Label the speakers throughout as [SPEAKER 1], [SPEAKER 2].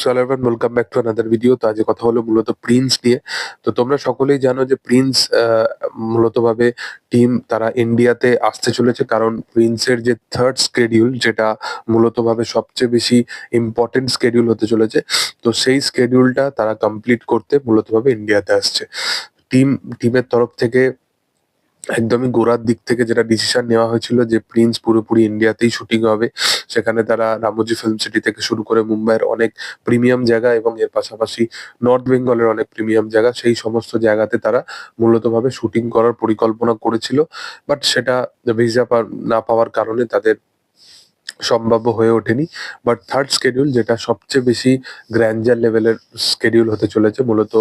[SPEAKER 1] So everyone welcome back to another video তো আজকে কথা হলো মূলত প্রিন্স নিয়ে। তো তোমরা সকলেই জানো যে প্রিন্স আহ, মূলত ভাবে টিম তারা ইন্ডিয়াতে আসতে চলেছে। কারণ প্রিন্সের যে থার্ড স্কেডিউল যেটা মূলত ভাবে সবচেয়ে বেশি ইম্পর্টেন্ট স্কেডিউল হতে চলেছে তো সেই স্কেডিউলটা তারা কমপ্লিট করতে মূলত ভাবে ইন্ডিয়াতে আসছে। টিম টিমের তরফ থেকে একদমই গোড়ার দিক থেকে যেটা ডিসিশন নেওয়া হয়েছিল যে প্রিন্স পুরোপুরি ইন্ডিয়াতেই শুটিং হবে। সেখানে তারা রামোজি ফিল্ম সিটি থেকে শুরু করে মুম্বাইয়ের অনেক প্রিমিয়াম জায়গা এবং এর পাশাপাশি নর্থ বেঙ্গলের অনেক প্রিমিয়াম জায়গা, সেই সমস্ত জায়গাতে তারা মূলত ভাবে শুটিং করার পরিকল্পনা করেছিল। বাট সেটা ভিসা না পাওয়ার কারণে তাদের সম্ভাব্য হয়ে ওঠেনি। বাট থার্ড স্কেডিউল যেটা সবচেয়ে বেশি গ্র্যান্ডার লেভেলের স্কেডিউল হতে চলেছে, মূলত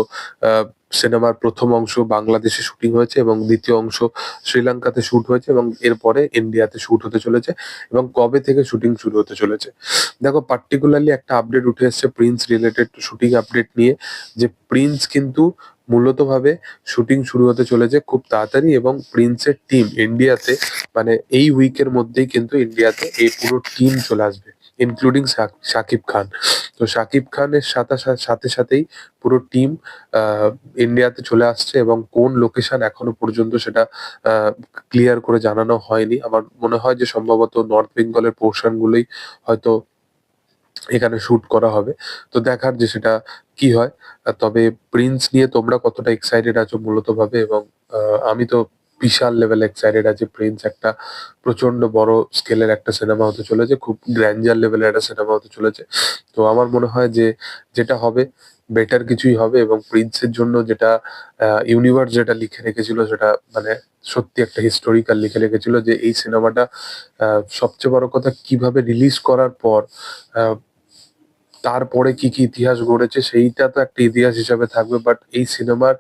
[SPEAKER 1] সিনেমার প্রথম অংশ বাংলাদেশে শুটিং হয়েছে এবং দ্বিতীয় অংশ শ্রীলঙ্কাতে শুট হয়েছে এবং এরপরে ইন্ডিয়াতে শুট হতে চলেছে এবং কবে থেকে শুটিং শুরু হতে চলেছে। দেখো পার্টিকুলারলি একটা আপডেট উঠে এসেছে প্রিন্স রিলেটেড শুটিং আপডেট নিয়ে, যে প্রিন্স কিন্তু মূলত ভাবে শুটিং শুরু হতে চলেছে খুব তাড়াতাড়ি এবং প্রিন্সের টিম ইন্ডিয়াতে মানে এই উইকের মধ্যেই কিন্তু ইন্ডিয়াতে এই পুরো টিম চলে আসবে ইনক্লুডিং শাকিব খান। তো শাকিব খানের সাথে সাথে সাথেই পুরো টিম ইন্ডিয়াতে চলে আসছে এবং কোন লোকেশন এখনও পর্যন্ত সেটা ক্লিয়ার করে জানানো হয়নি। আমার মনে হয় যে সম্ভবত নর্থ বেঙ্গলের পোর্শন গুলোই হয়তো এখানে শুট করা হবে। তো দেখার যে সেটা কি হয়। তবে প্রিন্স নিয়ে তোমরা কতটা এক্সাইটেড আছো মূলত ভাবে এবং আমি তো বিশাল লেভেল এক্সাইটেড আছি। প্রিন্স একটা প্রচণ্ড বড় স্কেলের একটা সিনেমা হতে চলেছে, খুব গ্র্যান্ডার লেভেলের একটা সিনেমা হতে চলেছে। তো আমার মনে হয় যে যেটা হবে বেটার কিছুই হবে এবং প্রিন্সের জন্য যেটা ইউনিভার্স যেটা লিখে রেখেছিল সেটা মানে সত্যি একটা হিস্টোরিক্যাল লিখে রেখেছিল যে এই সিনেমাটা সবচেয়ে বড় কথা কীভাবে রিলিজ করার পর তারপরে কি কি ইতিহাস গড়েছে সেইটা তো একটা ইতিহাস হিসাবে থাকবে বাট এই সিনেমার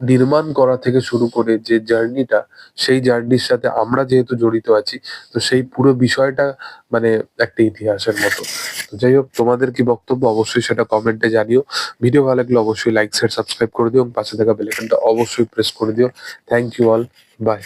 [SPEAKER 1] নির্মাণ করা থেকে শুরু করে যে জার্নিটা সেই জার্নির সাথে আমরা যেহেতু জড়িত আছি, তো সেই পুরো বিষয়টা মানে একটা ইতিহাসের মতো। তো যাই হোক, তোমাদের কি বক্তব্য অবশ্যই সেটা কমেন্টে জানিও। ভিডিও ভালো লাগলে অবশ্যই লাইক শেয়ার সাবস্ক্রাইব করে দিও এবং পাশে থাকা বেলাইকনটা অবশ্যই প্রেস করে দিও। Thank you all by